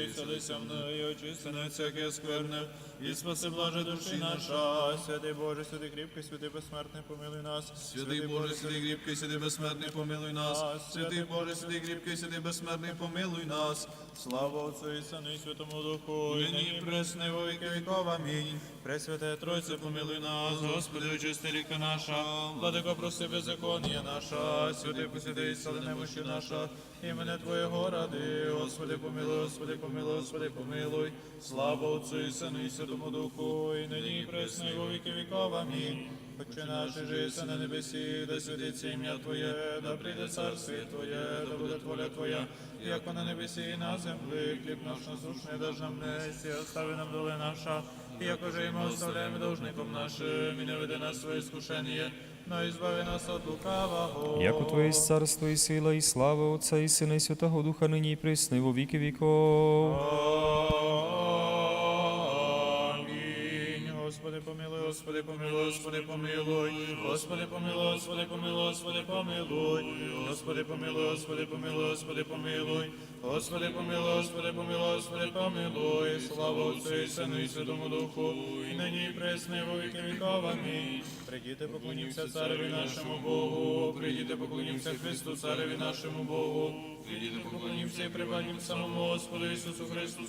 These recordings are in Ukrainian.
вселися мною, очисти на всяке скверне, і спаси блаже душі наша. Святий Боже, святий кріпкий, святий безсмертний, помилуй нас. Святий Боже, святий кріпкий, святий безсмертний, помилуй нас. Святий Боже, святий кріпкий, святий безсмертний, помилуй нас. Слава Отцю і Сину і Святому Духу, і нині пресне віки віков. Амінь. Пресвятая Тройце, помилуй нас, Господи, очисти ріка наша, владико, проси беззаконня наша, святий посвятий, сили немощі наша, імене Твоєго ради, Господи, помилуй, Господи, помилуй, Господи, помилуй, слава Отцю і Сину і Святому Духу, і нині і пресно, і во віки віков, амінь. Отче наш, жиється на небесі, да святиться ім'я Твоє, да прийде царство Твоє, да буде воля Твоя, як на небесі і на землі, хліб наш насущний даж нам днес, і остави нам доли наша, и як уже и мы оставляем должником нашим, и не веди нас своє искушение, но избави нас от лукавого. Твоє царство і сила, і слава Отця і Сина, і Святого Духа, нині і присни, во віки віков. Господи, помилуй, Господи, помилуй, Господи, помилуй, Господи, помилуй, Господи, помилуй, Господи, помилуй, Господи, помилуй, Господи, помилуй, Господи, помилуй, Господи, помилуй, Господи, помилуй, слава Отцю і Сину і Святому Духу, і нині і пресно, і во віки віков. Амінь. Прийдіте, поклонімося цареві нашому Богу, прийдіте, поклонімося Христу, цареві нашому Богу, прийдіте, поклонімося і припадім самому Господу Ісусу Христу,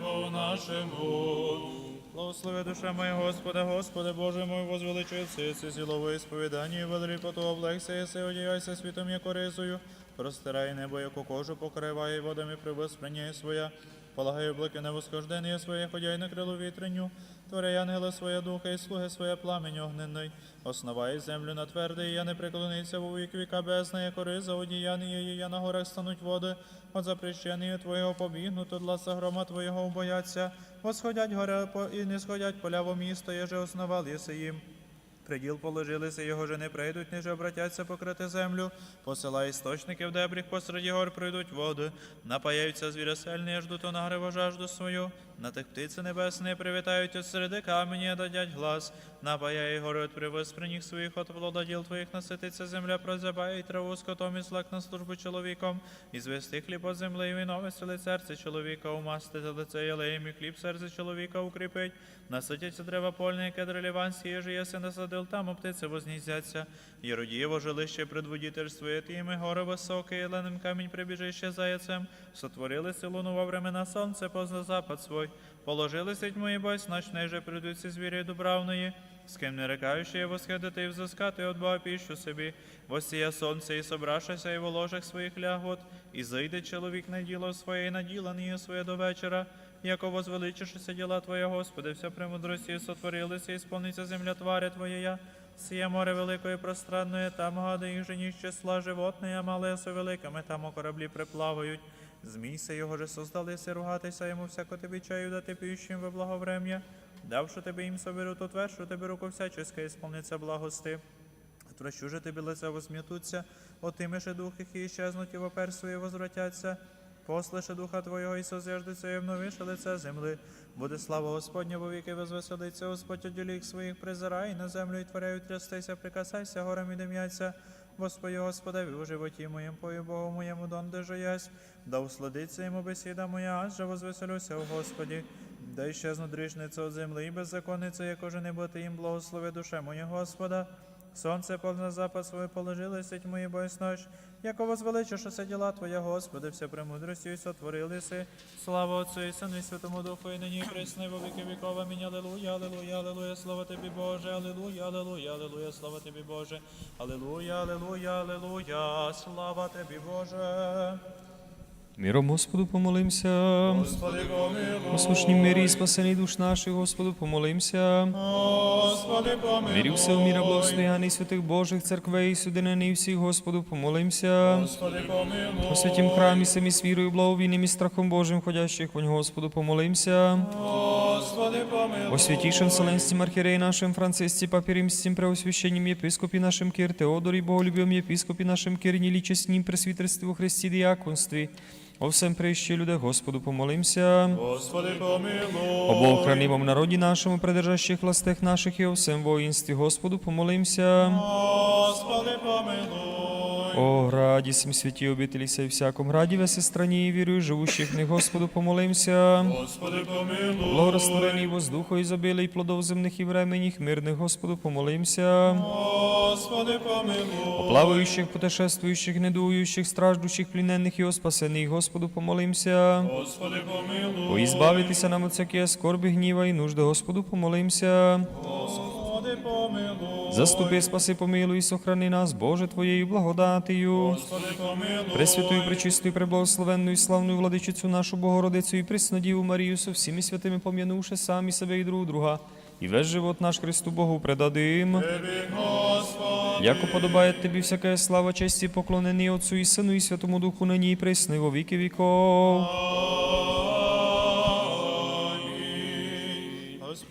Богу нашому. Благослови душа моя Господа, Господи Боже мой, возвеличує все зілово ісповідання, і велрі поту облегся, єси, одіяйся світом, як ризою, простирай небо, яку кожу покриває, і водами прибоспрення своя, полагай облаки на восхождення своє, ходяй на крилу вітренню, творяй ангела своя духа, і слуги своє пламень огненний, основай землю на твердий, я не преклониться во вік віка бездна, як риза, одіяні її, я на горах стануть води, от запрещення Твоєго побігнуть, от ласа грома Твоєго убояться, восходять гори і не сходять поля во місто, еже основал єси їм. Приділ положилися, його же не прийдуть, ниже обратяться покрити землю. Посилай істочники в дебріх, посеред гор прийдуть води. Напаяються звіросельні, до то нагриво жажду свою. На тих птиці небесні привітають от середи камені, дадять глас. Напаяй гори от привосприних своїх, от волододіл твоїх насититься земля, прозябає, і траву скотом і злак на службу чоловіком. І звести хліб от земли, і вино веселить серце чоловіка, умасти за лице єлеєм, і хліб серце чоловіка укріпить. Наситяться дерева польне, кедри ліванські, єже єси насадил, там у птиці вознізяться. І родієво жилище предводительствує тіми, гори високі, і ленем камінь прибіжище заяцем. Сотворили силуну во времена сонце, позна запад свой. Положили сеть мої бось, ночне же придуть ці звірі дубравної. З ким не рекаючи, восхедити і взискати от Бога піщу собі. Восія сонце і собрашася, і в ложах своїх лягот. І зайде чоловік на діло своє, і на діло ніє своє до вечора. Яко возвеличишися діла Твоя, Господи, вся премудрості сотворилися, і сповниться земля тваря Твоєя. Сіє море великої пространної, там гади їх жені числа животне, а мале со великими, там у кораблі приплавають. Змійся його же создалися ругатися йому всяко тобі чаю дати піщим во благоврем'я. Давши тебе їм соберу, то твершу тебе руку всяческа, сповниться благости. Трощу же тобі лице возм'ятуться, отими же духи і щезнуть, і вопер свої возвратяться. Послише духа Твого і созяждиться, і вновише лице земли. Буде слава Господня, во віки возвеселиться, Господь оділік своїх призирай на землю і творяю трястися, прикасайся, горам і дим'яться. Господи, Господи, у животі моєму, пою Богу моєму, донде же єсть. Да усладиться йому бесіда моя, аж возвеселюся у Господі. Да іщезну дрижниця от земли, і беззаконниця, як уже не бути їм благослови душе моє Господа. Сонце повна запад своє положили, сить мої боїсь ночь. Яко возвеличишся діла Твоя, Господи, вся премудростю і сотворилися. Слава Отцю і Сину і Святому Духу, і нині і во віки віков. Амінь. Алілуя, алілуя, алілуя, слава Тобі, Боже, алілуя, алілуя, алілуя, слава Тобі, Боже. Алілуя, алілуя, алілуя, слава Тобі, Боже. Миром Господу помолимся. Господи, помилуй. Послушнім мирі і спасений душ наших, Господу помолимся. Господи, помилуй. Мирі всього міра благостояний святих Божих церквей і судинини всіх, Господу помолимся. Господи, помилуй. По святім храмі самі з вірою, благовійним і страхом Божим, ходящих вонь, Господу помолимся. Господи, помилуй. О святейшем Вселенском архиерее нашим Франциске, Папе Римским, Преосвященнем епископе нашим Кир, Теодоре, Боголюбивом епископе нашим Кир, Неличе с ним, пресвитерстве во О всем преще людях, Господу помолимся. Господи, помилуй. О Богохранимом народе нашему, придержащих властях наших и о всем воинстве, Господу помолимся. Господи, помилуй. О граді сім святі обителіся і всяком граді веси страні, вірую, живущих в них, Господу, помолимся. Господи, помилуй. Благорастворені воздуху ізобілий плодов земних і временіх, мирних, Господу, помолимся. Господи, помилуй. Плаваючих, путешествуючих, недуючих, страждущих, пліненних і оспасених, Господу, помолимся. Господи, помилуй. О, ізбавитися нам от всякої скорби, гніва і нужди, Господу, помолимся. Господи, помилуй. Заступи, спаси, помилуй, і сохрани нас, Боже, Твоєю благодатію. Господи, помилуй. Пресвятую, пречистую, преблагословенну і славну владичицю нашу Богородицю і Преснодіву Марію со всіми святими пом'янувши самі себе і друг друга, і весь живот наш Христу Богу предадим. Як уподобає тобі всяка слава, честь і поклонені Отцу і Сину і Святому Духу нині і присни, во віки віков.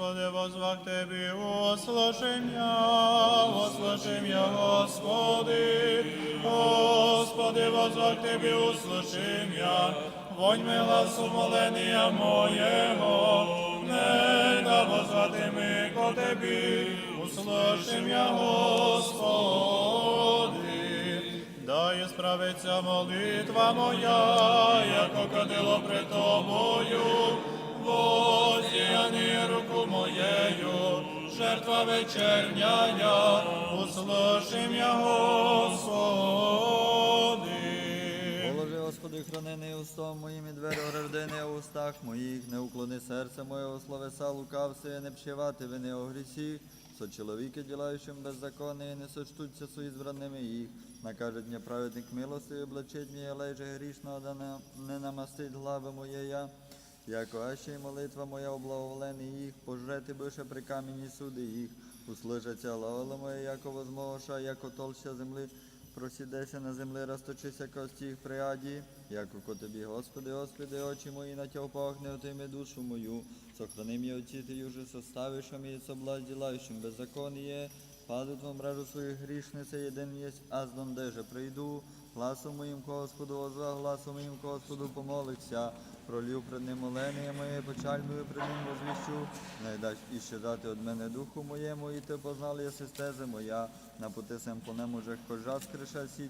Господи, возвах Тебе, услыши меня, услыши меня, Господи. Господи, возвах Тебе, услыши меня, вонь ми гласу моления моєго, не да возвати ми ко Тебі, услыши меня, Господи. Да справиться молитва моя, яко кадило пред Тобою, Возяни руку моєю, жертва вечерняя, услыши меня, Господи. Положи, Господи, хранений устом моїм і двері ограждені у устах моїх, не уклони серце моє, у словеса лукався, не вщивати вини о грісі, со чоловіки, ділаючим беззаконне, не сочтуться со избранними їх. Накажет мені праведник милости, облачить мені, але грішного, да не намастить глави моєя. Яко аще й молитва моя облаговолені їх, пожрети бише при камені суди їх, услышаться лавала моя, яко возмоша, яко толща земли, просідеся на землі, розточися кості їх при аді, яко ко тобі, Господи, Господи, очі мої на тя пахне, отими душу мою, сохрани мені оці ти уже составишем і соблазь ділаючим беззаконіє, падуть в мражу своїх грішнице, єдин єсть, аз дондеже прийду, гласом моїм Господу возва, гласом моїм Господу помолихся, пролів пред ним оленя моє, печальною пред ним возвіщу, не іще дати од мене духу моєму, і ти познали я сестези моя, на пути сем по нему же хожа скриша сі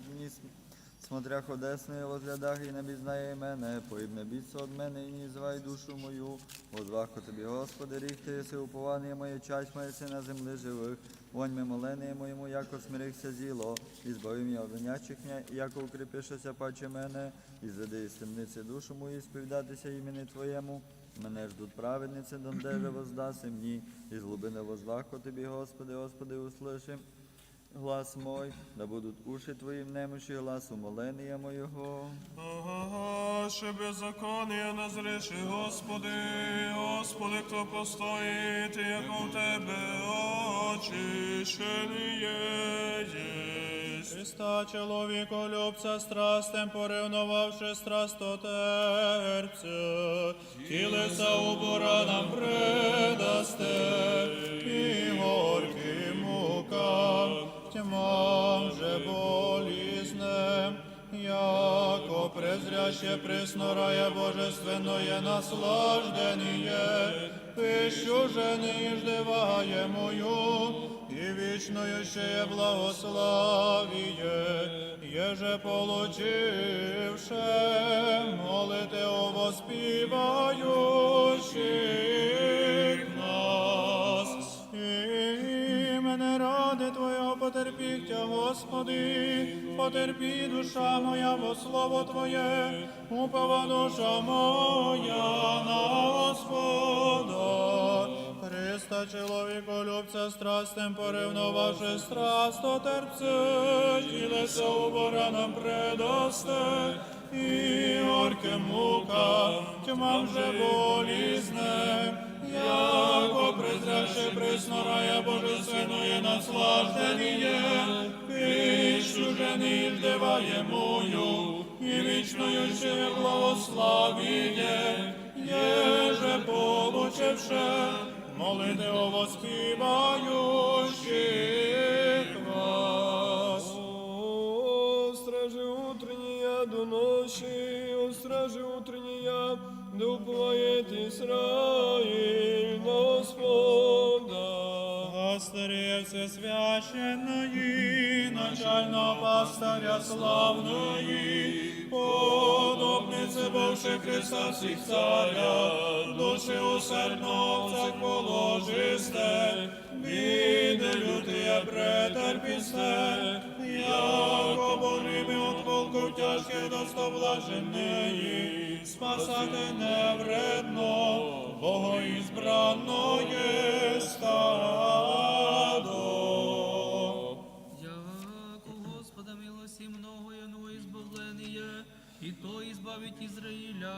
смотря ходесної возглядах і не бізнає мене, поїбне біться від мене і не звай душу мою, возваху тобі, Господи, рік ти єси уповання моє, часть моя си на землі живих, вонь ми молення моєму, яко смирихся зіло, і збави мені від онячих, яко укріпишеся паче мене, і зведи із душу мою, і сповідатися імені Твоєму. Мене ждуть праведниці, дондеже воздаси мені, і з глибини возваху тобі, Господи, Господи, услышим. Глас мой, да будуть уші твої в немощі, глас умолення моєго. Ага, ще беззаконня назреши, Господи, Господи, хто постоїть, як у Тебе очищені єсть. Христа чоловіко любця страстем поревнувавши страстотерпця, тілеса убора нам предасте, і горьким мукам, тьмам же болізнем, яко презряще приснорає божественное наслаждение, пищу же не ждеває мою, і вічною ще є благославіє, еже получивше, молите о воспіваючих Імене ради Твоєго потерпіття, Господи, потерпі душа моя, во слово Твоє, упова душа моя на Господа. Христа, чоловіколюбця, страстем поревнувавши страсто терпце, тілеса убора нам предасте, і орке мука, тьмам же болізне, яко презряще приснорає божественної наслажденіє, пищу жени вдеває мою, і вічною ще благославіє, єже получивше, стражи утренняя до ночи, о, стражи да уповает Израиль Господа. Гастарев всесвященної, начального пастыря славної, подобнице Боже Христа всіх царя, душі усердно в положисте, біди претерпісте, яко борими от волков тяжких достоблажений, спасати не вредно, Бого ізбранное стадо. Яко Господа милости многое, но избавление, и то избавить Израиля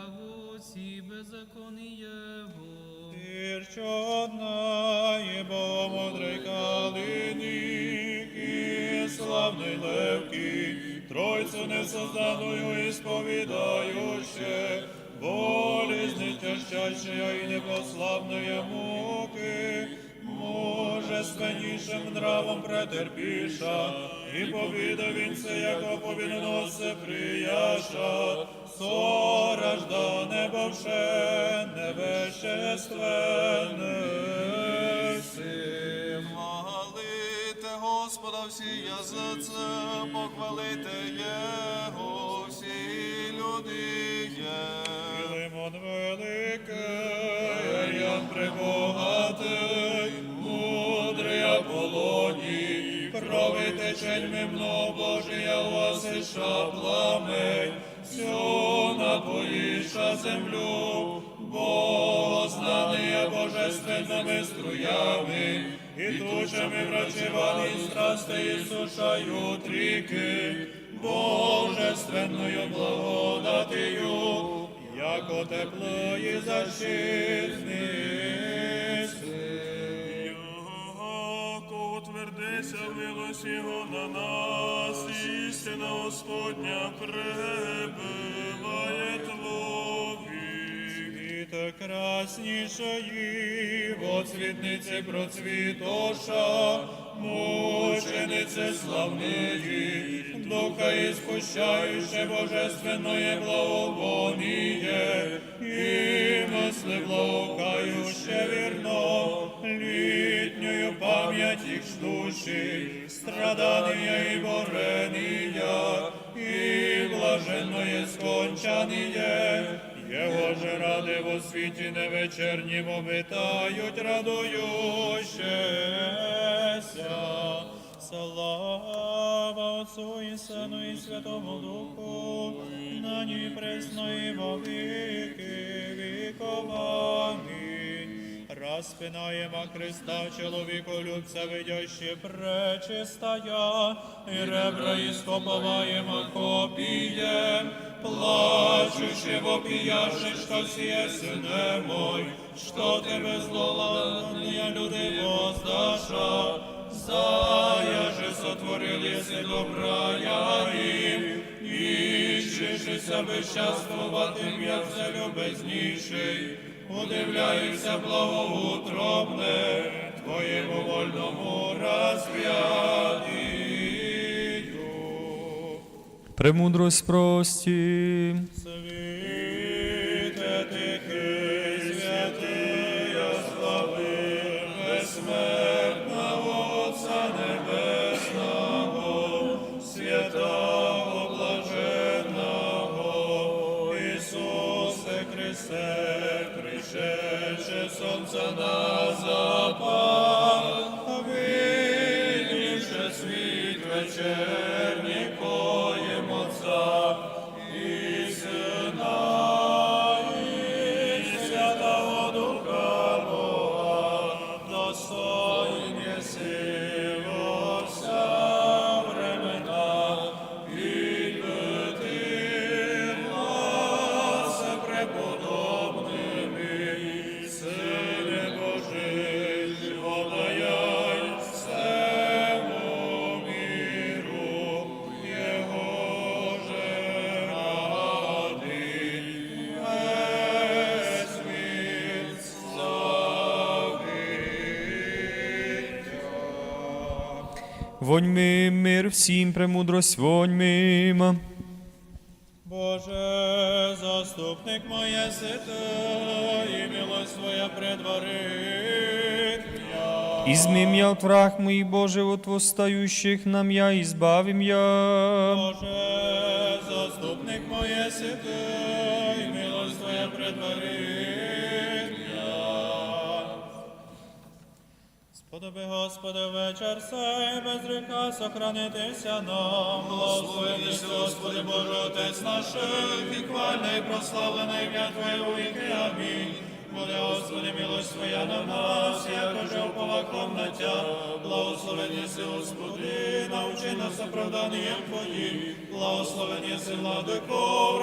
оси беззаконие его. Тир, що одна є Бог мудрий калиник і славний левки, Тройцю несозданою ісповідаючи, болізни тяжчащая і непославної муки, мужественнішим нравом претерпіша, і побіда вінце, яко повіносе прияша, сорожда небовше, невещественне всі язице, похвалите Його всі люди є. Лимон великий, ян прибогатий, мудрий Аполлоній, крови течень мимно вас іша пламень, всю напоїша землю, і сушають ріки, божественною благодатію, яко теплої защитниці. Яко утвердися милость Його на нас, істина Господня пребиває Твові. І та краснішої воцвітниці процвітоша, мученице славної, духа іспущаюче божественної благовоніє, і мисли благокающе вірно, літньою пам'ять їх ждущих, страдання і борення, і блаженноє скончаніє, його ж ради во світі невечернім обитають, радуючеся. Слава Отцу і Сину і Святому Духу, на ній пресно і во віки Распинаємо Христа, чоловіку любця, видяще пречистая, і ребра іскоповаємо копієм, плачучи вопіяши, що сіє сине мой, що тебе злолання люди воздаша, зая же сотворил, если добра я їм, і чишися безчаствуватим, як все любезніший, удивляюся благоутробне, Твоєму вольному розв'ятію. Премудрость прості. Світе тихий, святий, слави, безсмертного Отця Небесного, святого блаженного, Ісусе Христе, пришедше сонця на славить. Воньми мир всім, премудрость воньмим. Боже, заступник моє сите, і милость Твоя предварить м'я. Изми меня от враг моих, Боже, от восстающих нам я, избавим я. Боже, заступник моє святий, милость Твоя предварить Сподоби, Господи, вечір сей, без гріха сохранитися нам. Благословений Господи Боже, Отець хвальне і прославлене ім'я Твоє у віки. Амінь. Буде, Господи, милость Твоя на нас, якоже оповаком на Тя. Благословені Господи, научи нас оправданням Твоїм. Благословені си, Владико,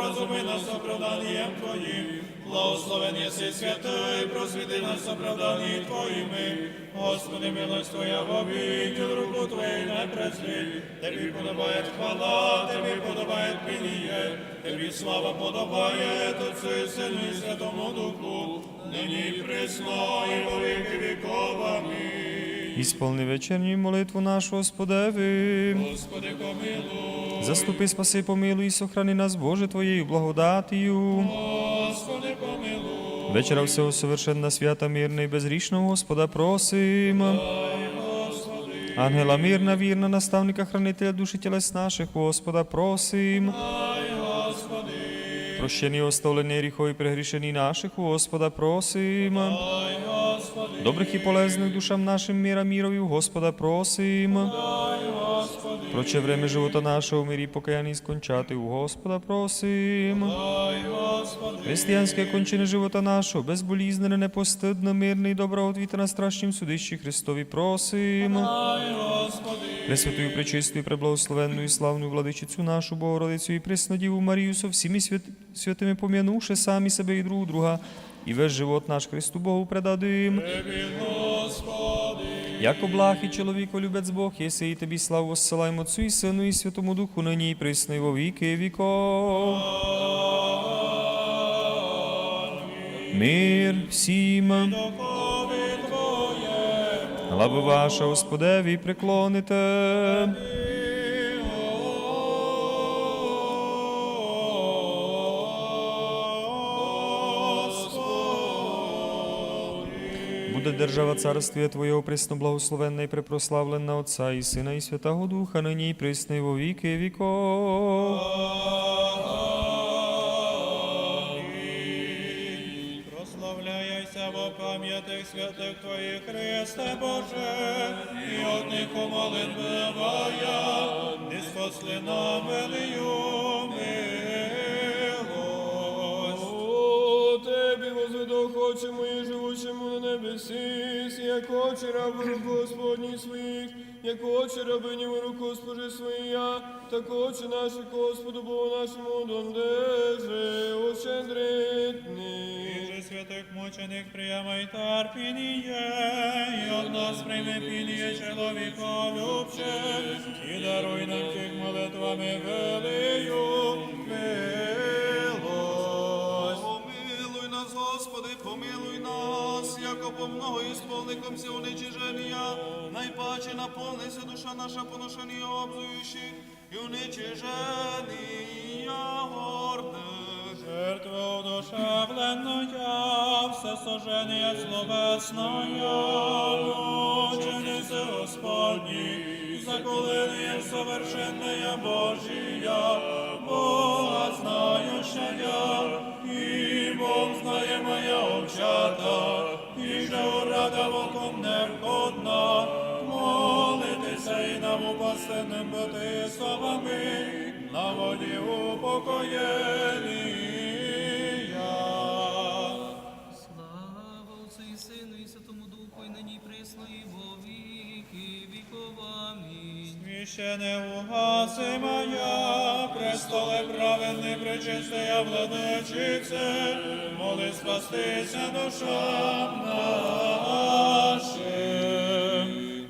розуми нас оправданням Твоїм. Благословені си, святий, просвіти нас оправданні Твоїми. Господи, милость Твоя вовік, руку Твою не презри. Тобі подобає хвала, Тобі подобає пініє, Тобі слава подобає Отцю і Сину і Святому Духу, нині присно, і во віки віков. Амінь. Исполни молитву нашу, Господеви. Господи, помилуй, Заступи, спаси, помилуй і сохрани нас, Боже, Твоєю благодатію. Господи, помилуй, Вечера всього совершенна, свята, мирна і безгрішного Господа просим. Ангела мирна, вірна, наставника, хранителя душі тілес наших, Господа просим. Прощені, оставлені гріхові прегрішені наших, Господа просим. Добрих і полезних душам нашим міра мірові, Господа просим. Проче время живота нашого в мирі покаянні скончати, у Господа просим. Християнське кончини живота нашого, безболізнене, непостидне, мирне і доброотвіта на страшнім судищі Христові просим. Пресвятую, пречистую, преблагословенну і славну владичицю нашу Богородицю і Преснодіву Марію со всіми свят... святими пом'янувши самі себе і друг друга, і весь живот наш Христу Богу предадим. Тобі, Господи, Яко благ і чоловіко любець Бог, єси і тобі славу воссилаємо Отцю і Сину і Святому Духу, нині і присно, і во віки віков. Мир всім. Главу ваша, Господеві, преклоните. Буде держава царствія Твоєго присно благословенна і препрославлена Отця і Сина і Святого Духа, нині і присно і во віки віков. Прославляйся во пам'ятих святих Твоїх, Христе Боже, і од них умолитви моя, і спасли нам велию як очі раби рук Господні своїх, як очі рабині в руку Госпожи своя, так очі наші Господу Богу нашому дондеже, ощедритні. Іже святих мучених прияма й тарпініє, і од нас прийми пініє чоловіка любче, і даруй нам тих молитвами велию Господи, помилуй нас, яко по много ісполником сі уничиження, найпаче наповнися душа наша поношення обзуючих, і уничиження гордих. Жертва удушевленная, все сожжение словесное, мученицы Господни, заколение совершенная Божия, і же урада воком не входна, молитися і нам упасенним бути словами, на воді упокоєння. Амінь. Священе угаси моя, престоле праведний, пречистая владичице, моли спастися душам нашим.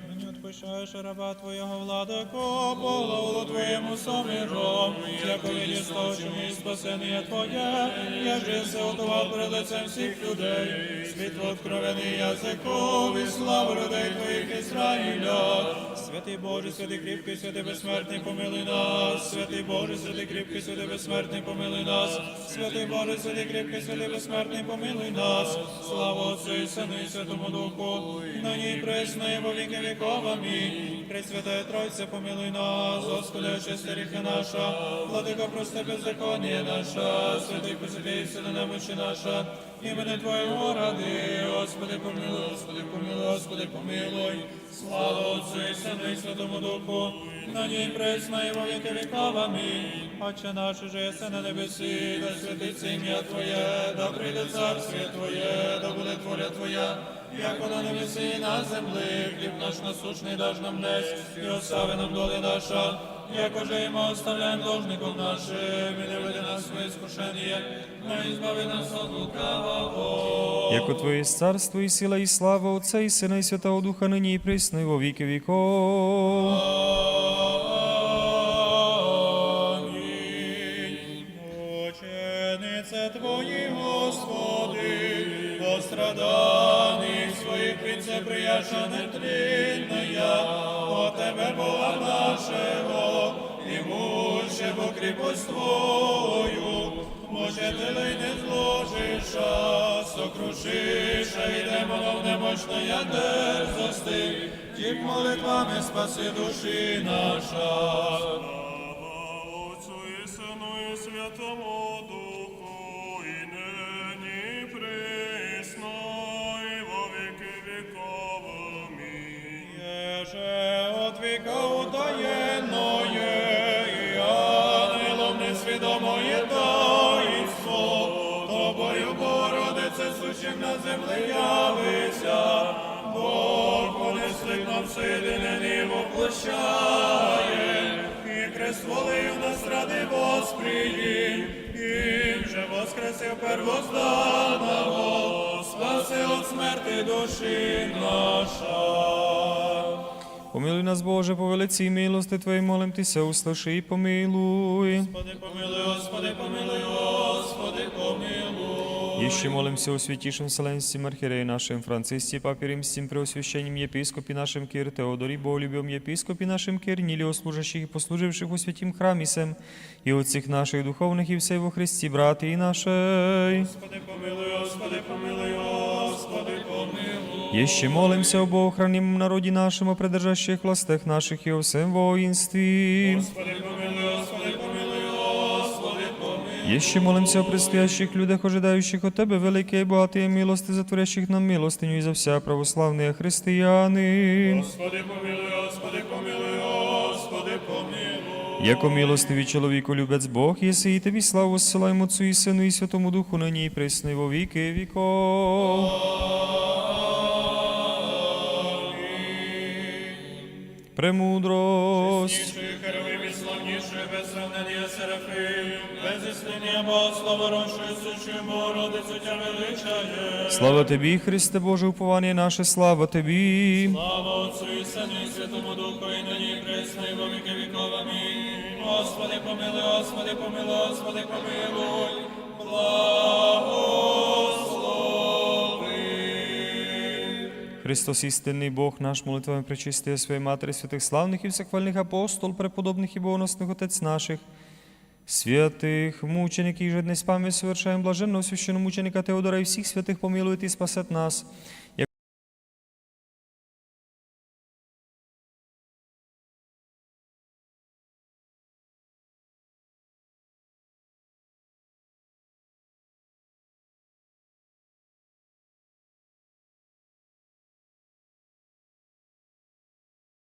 Мені відпущаєш раба Твоєго владико, по голову Твоєму саміром, яко відісточим і спасення Твоє, я же се готував перед лицем всіх людей, світло откровений язикові, славу людей Твоїх Ізраїля, святий Боже, святий кріпкий, святий безсмертний, помилуй нас, святий Боже, святий кріпкий, святий безсмертний, помилуй нас, святий Боже, святий кріпкий, святий безсмертний, помилуй нас, слава Отцю і Сину і Святому Духу, нині і пресної, во віки віков, амінь. Пресвятая Тройця, помилуй нас, Господи, очисти гріхи наша, владико, прости беззаконня наша, святий посвятий, сина немочі наша, імени Твоєго ради, Господи, помилуй, Господи, помилуй, Господи, помилуй, слава Отцю і Сину і Святому Духу, на ній пресно і во віки віков, амінь. Отче наш, же єси на небесі, да святиться ім'я Твоє, да прийде царствіє Твоє, да буде воля Твоя, як на небесі на землі, хліб наш насущний даж нам днес, і остави нам доли наша, як уже ми оставляємо должником нашим, і не веди нас в іскушення, но ізбави нас от лукавого. Яко Твоє царство і сила, і слава Отця і Сина, і Святого Духа, нині і присно, во віки віков. Прияша нетлінная, о Тебе, Бога нашого, і муще бо кріпость Твою, мучителей не зложиша, сокрушиша і демонов немощная дерзости, тим молитвами спаси душі наша. Отцу і Сину і Святому соєдинені воплощає, і крест волею нас ради восприїм, і вже воскресив первозданого, спаси от смерти душі наша. Помилуй нас, Боже, по велиці милости Твоїй, молим Тися, услиши і помилуй. Господи, помилуй, Господи, помилуй, Господи, помилуй. Еще молимся о святейшем Вселенском архиерее нашем Франциске, Папе Римским, Преосвященном епископе нашем Кир Теодоре, Боголюбем епископе нашем Кирниле, о служащих и послуживших во святім храмі сем, и от всех наших духовных и всей во Христе, братья нашей. Господи, помилуй, Господи, помилуй, Господи, помилуй. Еще молимся об охранимом народе нашем, о придержащих властях наших и о всем воинстве. Помилуй, Господи, помилуй. Еще молимся о предстоящих людях, ожидающих от Тебе великие и богатые милости, затворящих нам милостыню и за вся православные христианы. Господи, помилуй, Господи, помилуй, Господи, помилуй. Яко милостивий чоловіку любець Бог, єси і тобі славу зсилаємо Отцу і Сину і Святому Духу, нині і присно і во віки віков. Премудрость. Славніший, без сравнення Серафим, без існення Бога, слава сущою Богородицю тя величає. Слава тобі, Христе Боже, уповання наше, слава тобі. Слава Отцю і Сину і Святому Духу, і нині і присно, і во віки віков. Амінь. Господи, помилуй, Господи, помилуй, Господи, помилуй. Благослови. Христос істинний Бог наш, молитвами причистия своєї Матері, святих славних і всехвальних апостол, преподобних і богоносних Отець наших, святих мучеників, і спам'ять совершаємо блаженного священномученика Теодора і всіх святих помилует і спасет нас.